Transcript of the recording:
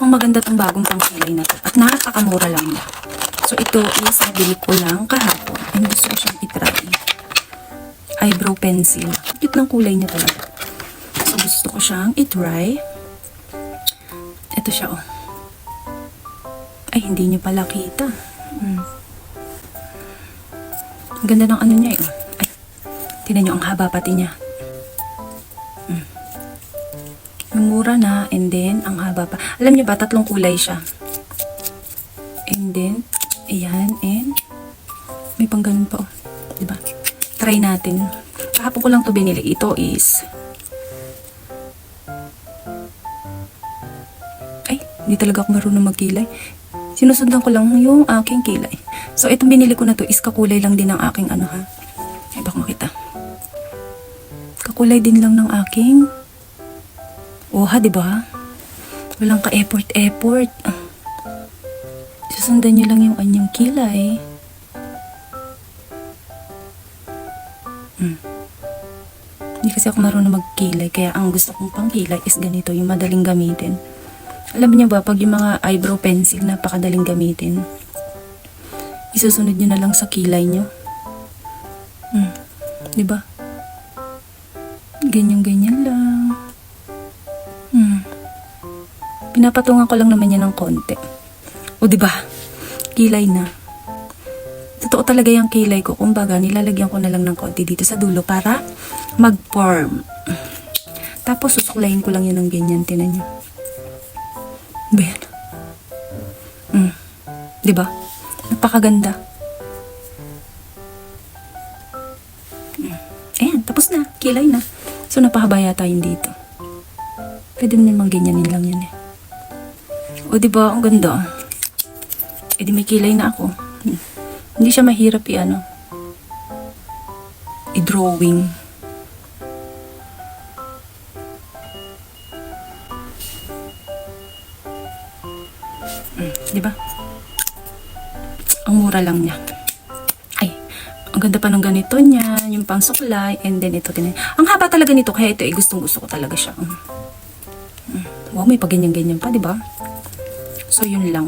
Mukhang maganda tong bagong pangkilay na to. At napakamura lang niya. So, ito is nabili ko lang kahapon. And gusto ko siyang itry. Eyebrow pencil. Cute ng kulay niya talaga. So, gusto ko siyang itry. Ito siya, oh. Ay, hindi niyo pala kita. Hmm. Ang ganda ng ano niya, eh. Ay, tinan niyo, ang haba pati niya. Mura na, and then, ang haba pa. Alam niyo ba, tatlong kulay siya. And then, ayan, and may pang ganun pa, oh. Diba? Try natin. Kahapon ko lang to binili. Ito is ay, hindi talaga ako marunong magkilay. Sinusundan ko lang yung aking kilay. So, itong binili ko na to is kakulay lang din ng aking ano ha. Ay, baka makita. Kakulay din lang ng aking Oha, di ba? Walang ka-effort-effort. Susundan niyo lang yung kanyang kilay. Hmm. Hindi kasi ako marunong magkilay, kaya ang gusto kong pangkilay is ganito, yung madaling gamitin. Alam niyo ba, pag yung mga eyebrow pencil, napakadaling gamitin. Isusunod niyo na lang sa kilay niyo. Hmm. Di ba? Ganyan-ganyan lang. Pinapatungan ko lang naman yan ng konti. O di ba? Kilay na. Totoo talaga yung kilay ko. Kumbaga, nilalagyan ko na lang ng konti dito sa dulo para mag-form. Tapos, susuklayin ko lang yan ng ganyan. Tinan nyo. Ba yan? Mm. Di ba? Napakaganda. Mm. Ayan, tapos na. Kilay na. So, napahaba yata yun dito. Pwede naman ganyanin lang yan eh. O, di ba? Ang ganda. Eh, di may kilay na ako. Hmm. Hindi siya mahirap i-ano. I-drawing. Hmm, di ba? Ang mura lang niya. Ay, ang ganda pa ng ganito niya, yung pang suklay, and then ito din. Ang haba talaga nito, kaya ito, eh, gustong gusto ko talaga siya. Mm. Mm. Wow, may pa ganyan-ganyan pa, di ba? So, yun lang.